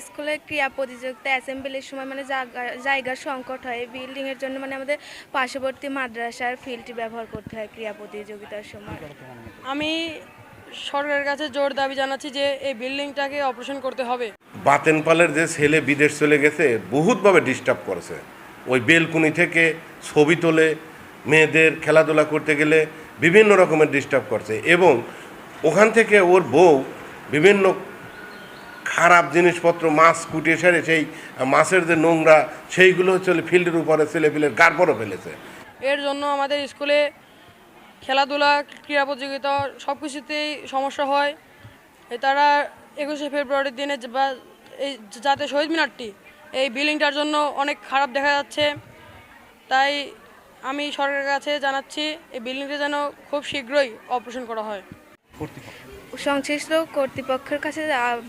স্কুলে ক্রিয়া প্রতিযোগিতা অ্যাসেম্বলির সময় মানে জায়গা- জায়গার সংকট হয়। এই বিল্ডিংয়ের জন্য মানে আমাদের পার্শ্ববর্তী মাদ্রাসার ফিল্ডটি ব্যবহার করতে হয় ক্রিয়া প্রতিযোগিতার সময়। আমি সরকারের কাছে জোর দাবি জানাচ্ছি যে এই বিল্ডিংটাকে অপারেশন করতে হবে। বাতেনপালের যে ছেলে বিদেশ চলে গেছে বহুতভাবে ডিস্টার্ব করেছে। ওই বেলকুনি থেকে ছবি তোলে মেয়েদের খেলাধুলা করতে গেলে বিভিন্ন রকমের ডিস্টার্ব করছে। এবং ওখান থেকে ওর বউ বিভিন্ন খারাপ জিনিসপত্র, মাছ কুটিয়ে সেরে সেই মাছের যে নোংরা, সেইগুলো হচ্ছে ফিল্ডের উপরে ছেলে ফিলের গাড়পরও ফেলেছে। এর জন্য আমাদের স্কুলে খেলাধুলা, ক্রীড়া প্রতিযোগিতা সব কিছুতেই সমস্যা হয়। তারা একুশে ফেব্রুয়ারির দিনে বা, এই যাতে শহীদ মিনারটি, এই বিল্ডিংটার জন্য অনেক খারাপ দেখা যাচ্ছে। তাই আমি সরকারের কাছে জানাচ্ছি, এই বিল্ডিংটা যেন খুব শীঘ্রই অপারেশন করা হয়। সংশ্লিষ্ট কর্তৃপক্ষের কাছে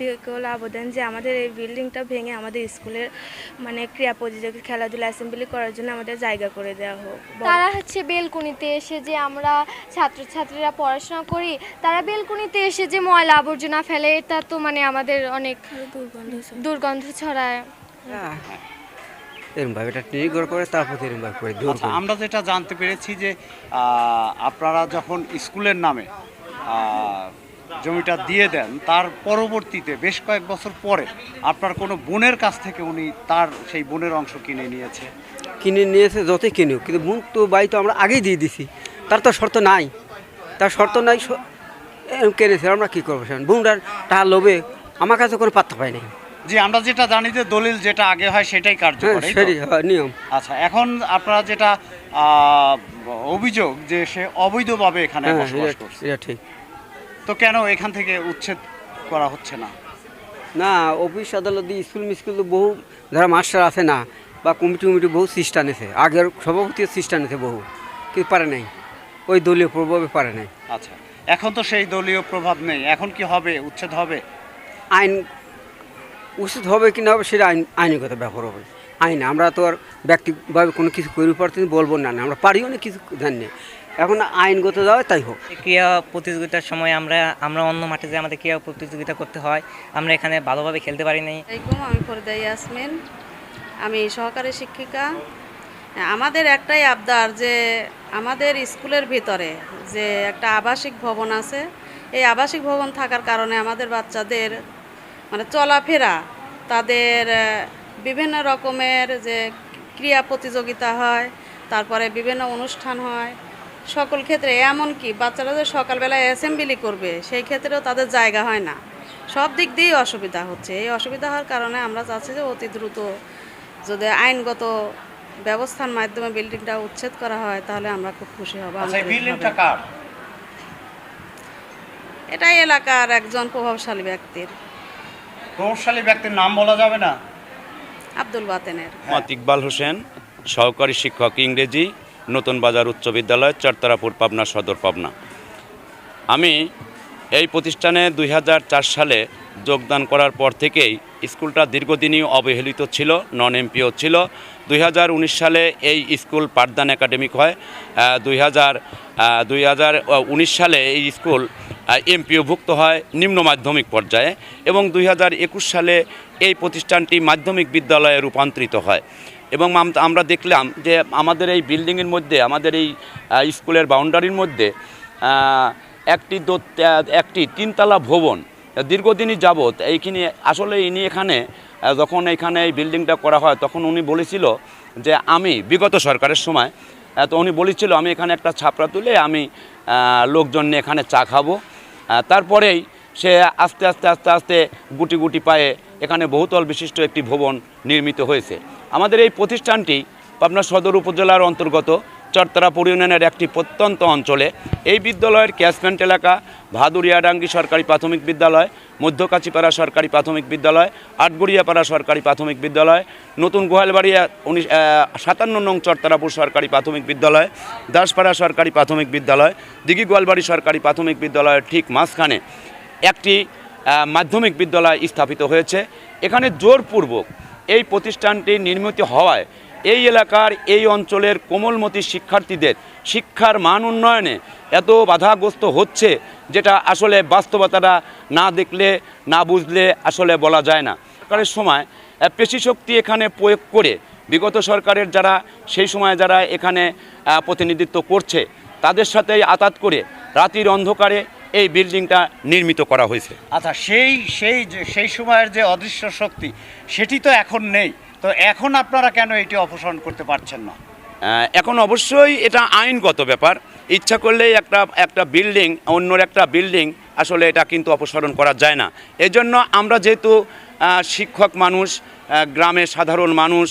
বিকল আবেদন যে আমাদের এই বিল্ডিংটা ভেঙে আমাদের স্কুলের মানে ক্রিয়া প্রতিযোগিতা খেলাধুলা অ্যাসেম্বলি করার জন্য আমাদের জায়গা করে দেওয়া হোক। তারা হচ্ছে বেলকুনিতে এসে যে আমরা ছাত্রছাত্রীরা পড়াশোনা করি তারা বেলকুনিতে এসে যে ময়লা আবর্জনা ফেলে এটা তো মানে আমাদের অনেক দুর্গন্ধ ছড়ায়। দুর্গন্ধ ছড়ায় এরমভাবে এটা নির্ভর করে তারপর এরমভাবে করে আচ্ছা আমরা যেটা জানতে পেরেছি যে আপনারা যখন স্কুলের নামে জমিটা দিয়ে দেন তার পরবর্তীতে বেশ কয়েক বছর পরে আপনার কোনো বোনের কাছ থেকে উনি তার সেই বোনের অংশ কিনে নিয়েছে? কিনে নিয়েছে যতই কিনুক কিন্তু বোন তো বাড়ি তো আমরা আগেই দিয়ে দিছি। তার তো শর্ত নাই। তার শর্ত নাই কিনেছে আমরা কী করব? সেখানে বোনটার টাকা লোভে আমার কাছে কোনো পাত্তা পাই নাই। জি আমরা যেটা জানি যে দলিল যেটা আগে হয় সেটাই কার্যকর তো? সেটাই হয়, নিয়ম। আচ্ছা এখন আপনারা যেটা আহ, অভিযোগ যে সে অবৈধভাবে এখানে হ্যাঁ বসবাস করছে। ঠিক। তো কেন এখান থেকে উচ্ছেদ করা হচ্ছে না? না অফিস আদালত স্কুল মিস্কুল তো বহু যারা মাস্টার আছে না বা কমিটি কমিটি বহু চেষ্টা নিয়েছে আগের সভাপতিও চেষ্টা নিয়েছে বহু কিন্তু পারে নাই ওই দলীয় প্রভাবে পারে নাই। আচ্ছা এখন তো সেই দলীয় প্রভাব নেই এখন কি হবে উচ্ছেদ হবে? আইন উচিত হবে কি না হবে সেটা আইন আইনগত ব্যাপার হবে আইন আমরা তো আর ব্যক্তিভাবে কোনো কিছু করে পারতে বলব না না আমরা পারিও না কিছু জানি না। এখন আইনগত যাবে তাই হোক। ক্রীড়া প্রতিযোগিতার সময় আমরা আমরা অন্য মাঠে যে আমাদের ক্রীড়া প্রতিযোগিতা করতে হয় আমরা এখানে ভালোভাবে খেলতে পারি নাই। আমি ফরিদা ইয়াসমিন। আমি সহকারী শিক্ষিকা। আমাদের একটাই আবদার যে আমাদের স্কুলের ভিতরে যে একটা আবাসিক ভবন আছে এই আবাসিক ভবন থাকার কারণে আমাদের বাচ্চাদের মানে চলাফেরা তাদের বিভিন্ন রকমের যে ক্রিয়া প্রতিযোগিতা হয় তারপরে বিভিন্ন অনুষ্ঠান হয় সকল ক্ষেত্রে এমনকি বাচ্চারা যে সকালবেলায় অ্যাসেম্বলি করবে সেই ক্ষেত্রেও তাদের জায়গা হয় না। সব দিক দিয়েই অসুবিধা হচ্ছে। এই অসুবিধা হওয়ার কারণে আমরা চাচ্ছি যে অতি দ্রুত যদি আইনগত ব্যবস্থার মাধ্যমে বিল্ডিংটা উচ্ছেদ করা হয় তাহলে আমরা খুব খুশি হব। আচ্ছা। এটাই এলাকার একজন প্রভাবশালী ব্যক্তির। প্রভাবশালী ব্যক্তির নাম বলা যাবে না? আব্দুল বাতেনের। ইকবাল হোসেন সহকারী শিক্ষক ইংরেজি। নতুন বাজার উচ্চ বিদ্যালয়, চরতারাপুর, পাবনা, সদর, পাবনা। আমি এই প্রতিষ্ঠানে দুই হাজার চার সালে যোগদান করার পর থেকেই স্কুলটা দীর্ঘদিনই অবহেলিত ছিল নন এমপিও ছিল। দুই হাজার উনিশ সালে এই স্কুল পাঠদান একাডেমিক হয়। দুই হাজার সালে এই স্কুল এমপিওভুক্ত হয় নিম্ন মাধ্যমিক পর্যায়ে এবং দুই হাজার একুশ সালে এই প্রতিষ্ঠানটি মাধ্যমিক বিদ্যালয়ে রূপান্তরিত হয়। এবং আমরা দেখলাম যে আমাদের এই বিল্ডিংয়ের মধ্যে, আমাদের এই স্কুলের বাউন্ডারির মধ্যে একটি একটি তিনতলা ভবন, দীর্ঘদিনই যাবৎ এইখানে, আসলে ইনি এখানে যখন এখানে এই বিল্ডিংটা করা হয়, তখন উনি বলেছিল যে আমি, বিগত সরকারের সময় তো উনি বলেছিল আমি এখানে একটা ছাপড়া তুলে আমি লোকজন নিয়ে এখানে চা খাব। তারপরেই সে আস্তে আস্তে আস্তে আস্তে গুটি গুটি পায়ে এখানে বহুতল বিশিষ্ট একটি ভবন নির্মিত হয়েছে। আমাদের এই প্রতিষ্ঠানটি পাবনা সদর উপজেলার অন্তর্গত চরতারাপুর ইউনিয়নের একটি প্রত্যন্ত অঞ্চলে। এই বিদ্যালয়ের ক্যাশমেন্ট এলাকা ভাদুরিয়াডাঙ্গি সরকারি প্রাথমিক বিদ্যালয় মধ্যকাচিপাড়া সরকারি প্রাথমিক বিদ্যালয়, আটগুড়িয়াপাড়া সরকারি প্রাথমিক বিদ্যালয়, নতুন গোয়ালবাড়িয়া উনিশ সাতান্ন নং চরতারাপুর সরকারি প্রাথমিক বিদ্যালয়, দাসপাড়া সরকারি প্রাথমিক বিদ্যালয়, দিঘি গোয়ালবাড়ি সরকারি প্রাথমিক বিদ্যালয়ের ঠিক মাঝখানে একটি মাধ্যমিক বিদ্যালয় স্থাপিত হয়েছে। এখানে জোরপূর্বক এই প্রতিষ্ঠানটি নির্মিত হওয়ায় এই এলাকার এই অঞ্চলের কোমলমতি শিক্ষার্থীদের শিক্ষার মান উন্নয়নে এত বাধাগ্রস্ত হচ্ছে যেটা আসলে বাস্তবতাটা না দেখলে না বুঝলে আসলে বলা যায় না। সরকারের সময় আহ, পেশি শক্তি এখানে প্রয়োগ করে বিগত সরকারের যারা সেই সময় যারা এখানে প্রতিনিধিত্ব করছে তাদের সাথে আতাত করে রাতির অন্ধকারে এই বিল্ডিংটা নির্মিত করা হয়েছে। আচ্ছা সেই সেই যে সেই সময়ের যে অদৃশ্য শক্তি সেটি তো এখন নেই। তো এখন আপনারা কেন এটি অপসারণ করতে পারছেন না? এখন অবশ্যই এটা আইনগত ব্যাপার। ইচ্ছা করলেই একটা একটা বিল্ডিং অন্যর একটা বিল্ডিং আসলে এটা কিন্তু অপসারণ করা যায় না। এজন্য আমরা যেহেতু শিক্ষক মানুষ গ্রামের সাধারণ মানুষ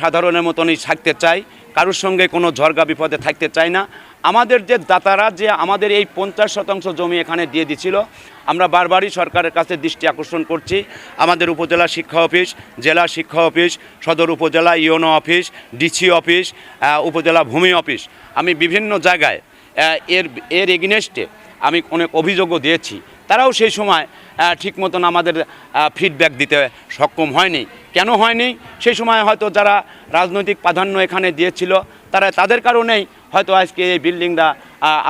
সাধারণের মতনই থাকতে চাই কারোর সঙ্গে কোনো ঝরগা বিপদে থাকতে চাই না। আমাদের যে দাতারা যে আমাদের এই পঞ্চাশ শতাংশ জমি এখানে দিয়ে দিছিল, আমরা বারবারই সরকারের কাছে দৃষ্টি আকর্ষণ করছি। আমাদের উপজেলা শিক্ষা অফিস, জেলা শিক্ষা অফিস, সদর উপজেলা ইওনো অফিস, ডিসি অফিস উপজেলা ভূমি অফিস। আমি বিভিন্ন জায়গায় এর এর এগেনেস্টে আমি অনেক অভিযোগও দিয়েছি। তারাও সেই সময় ঠিক মতন আমাদের ফিডব্যাক দিতে সক্ষম হয়নি। কেন হয়নি? সেই সময় হয়তো যারা রাজনৈতিক প্রাধান্য এখানে দিয়েছিল, তারা, তাদের কারণেই হয়তো আজকে এই বিল্ডিংটা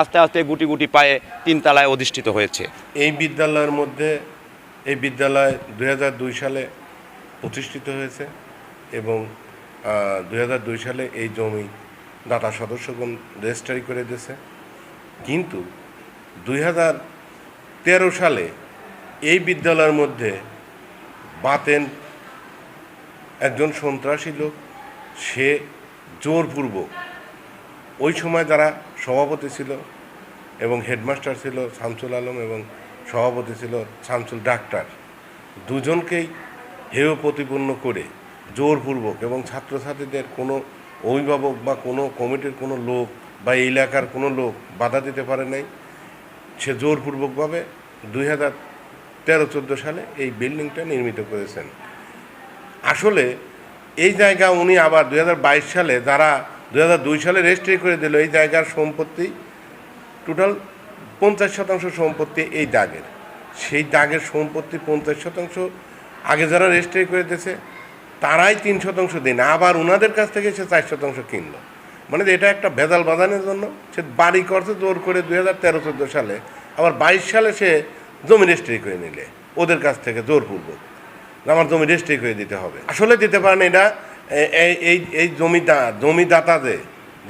আস্তে আস্তে গুটি গুটি পায়ে তিনতলায় অধিষ্ঠিত হয়েছে। এই বিদ্যালয়ের মধ্যে, এই বিদ্যালয় দুই হাজার দুই সালে প্রতিষ্ঠিত হয়েছে এবং দু হাজার দুই সালে এই জমি দাতা সদস্যগণ রেজিস্ট্রারি করে দিয়েছে। কিন্তু দুই হাজার তেরো সালে এই বিদ্যালয়ের মধ্যে বাতেন একজন সন্ত্রাসী লোক, সে জোরপূর্বক ওই সময় যারা সভাপতি ছিল এবং হেডমাস্টার ছিল শামসুল আলম এবং সভাপতি ছিল শামসুল ডাক্তার, দুজনকেই হেয় প্রতিপন্ন করে জোরপূর্বক এবং ছাত্রছাত্রীদের কোনো অভিভাবক বা কোনো কমিটির কোনো লোক বা এলাকার কোনো লোক বাধা দিতে পারে নাই। সে জোরপূর্বকভাবে দুই হাজার তেরো চোদ্দ সালে এই বিল্ডিংটা নির্মিত করেছেন। আসলে এই জায়গা উনি আবার দু হাজার বাইশ সালে যারা দু হাজার দুই সালে রেজিস্ট্রি করে দিল, এই জায়গার সম্পত্তি, টোটাল পঞ্চাশ শতাংশ সম্পত্তি এই দাগের। সেই দাগের সম্পত্তি পঞ্চাশ শতাংশ আগে যারা রেজিস্ট্রি করে দিয়েছে, তারাই তিন শতাংশ দিন। আবার ওনাদের কাছ থেকে সে চার শতাংশ কিনলো। মানে এটা একটা ভেজাল বাঁধানোর জন্য। সে বাড়ি করছে জোর করে দুই হাজার তেরো চোদ্দ সালে। আবার বাইশ সালে সে জমি রেজিস্ট্রি করে নিলে। ওদের কাছ থেকে জোরপূর্বক। আমার জমি রেজিস্ট্রি করে দিতে হবে। আসলে দিতে পারেন এটা এই এই এই জমিদা জমিদাতাদের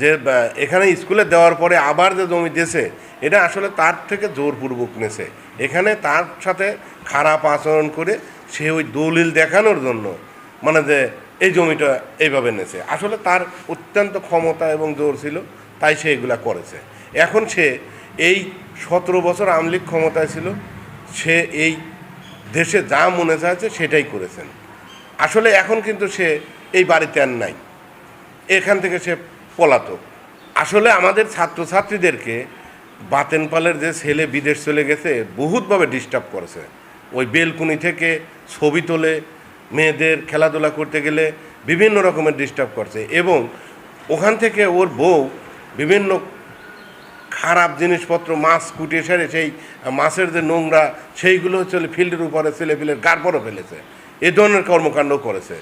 যে বা, এখানে স্কুলে দেওয়ার পরে আবার যে জমি দিয়েছে এটা আসলে তার থেকে জোরপূর্বক নেছে এখানে তার সাথে খারাপ আচরণ করে সে ওই দলিল দেখানোর জন্য মানে যে এই জমিটা এইভাবে নেছে আসলে তার অত্যন্ত ক্ষমতা এবং জোর ছিল, তাই সে এগুলা করেছে। এখন সে এই সতেরো বছর আমলিক ক্ষমতায় ছিল, সে এই দেশে যা মনে চাইছে সেটাই করেছেন। আসলে এখন কিন্তু সে এই বাড়িতে আর নাই। এখান থেকে সে পলাতক। আসলে আমাদের ছাত্রছাত্রীদেরকে বাতেনপালের যে ছেলে বিদেশ চলে গেছে, বহুতভাবে ডিস্টার্ব করেছে। ওই বেলকুনি থেকে ছবি তোলে মেয়েদের খেলাধুলা করতে গেলে বিভিন্ন রকমের ডিস্টার্ব করছে এবং ওখান থেকে ওর বউ বিভিন্ন খারাপ জিনিসপত্র, মাছ কুটিয়ে সেরে সেই মাছের যে নোংরা, সেইগুলো হচ্ছে ফিল্ডের উপরে ছেলে ফিলের গাড়পরও ফেলেছে। এ ধরনের কর্মকাণ্ড করেছে।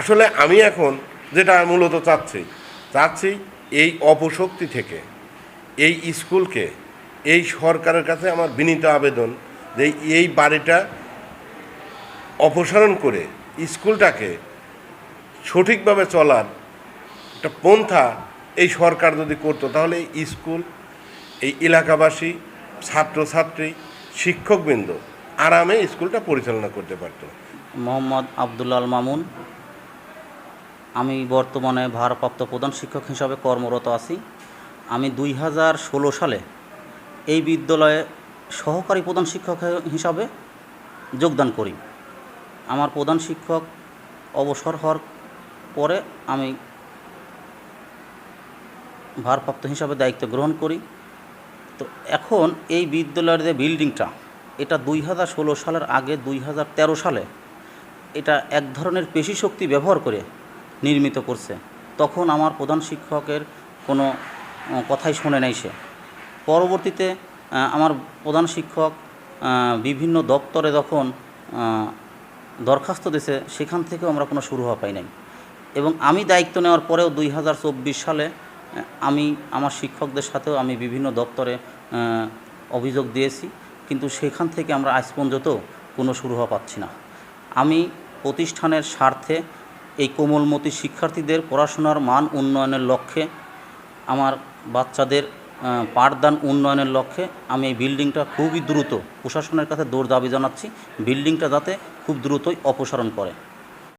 আসলে আমি এখন যেটা মূলত চাচ্ছি চাচ্ছি এই অপশক্তি থেকে, এই স্কুলকে, এই সরকারের কাছে আমার বিনীত আবেদন যে এই বাড়িটা অপসারণ করে স্কুলটাকে সঠিকভাবে চলার একটা পন্থা এই সরকার যদি করতো, তাহলে এই স্কুল, এই এলাকাবাসী, ছাত্রছাত্রী, শিক্ষকবৃন্দ আরামে স্কুলটা পরিচালনা করতে পারতো। মোহাম্মদ আবদুল্লাল মামুন। আমি বর্তমানে ভারপ্রাপ্ত প্রধান শিক্ষক হিসাবে কর্মরত আছি। আমি দুই হাজার ষোলো সালে এই বিদ্যালয়ে সহকারী প্রধান শিক্ষক হিসাবে যোগদান করি। আমার প্রধান শিক্ষক অবসর হওয়ার পরে আমি ভারপ্রাপ্ত হিসাবে দায়িত্ব গ্রহণ করি। তো এখন এই বিদ্যালয়ের যে বিল্ডিংটা, এটা দুই হাজার ষোলো সালের আগে দুই হাজার তেরো সালে এটা এক ধরনের পেশি শক্তি ব্যবহার করে নির্মিত করছে। তখন আমার প্রধান শিক্ষকের কোনো কথাই শুনে নাই সে। পরবর্তীতে আমার প্রধান শিক্ষক বিভিন্ন দপ্তরে যখন দরখাস্ত দিয়েছে সেখান থেকেও আমরা কোনো শুরু হওয়া পাই নাই। এবং আমি দায়িত্ব নেওয়ার পরেও দুই হাজার চব্বিশ সালে আমি আমার শিক্ষকদের সাথেও আমি বিভিন্ন দপ্তরে অভিযোগ দিয়েছি। কিন্তু সেখান থেকে আমরা আজ পর্যন্ত কোনো শুরু হওয়া পাচ্ছি না। আমি প্রতিষ্ঠানের স্বার্থে এই কোমলমতি শিক্ষার্থীদের পড়াশোনার মান উন্নয়নের লক্ষ্যে আমার বাচ্চাদের পাঠদান উন্নয়নের লক্ষ্যে আমি এই বিল্ডিংটা খুবই দ্রুত প্রশাসনের কাছে দৌড় দাবি জানাচ্ছি। বিল্ডিংটা যাতে খুব দ্রুতই অপসারণ করে।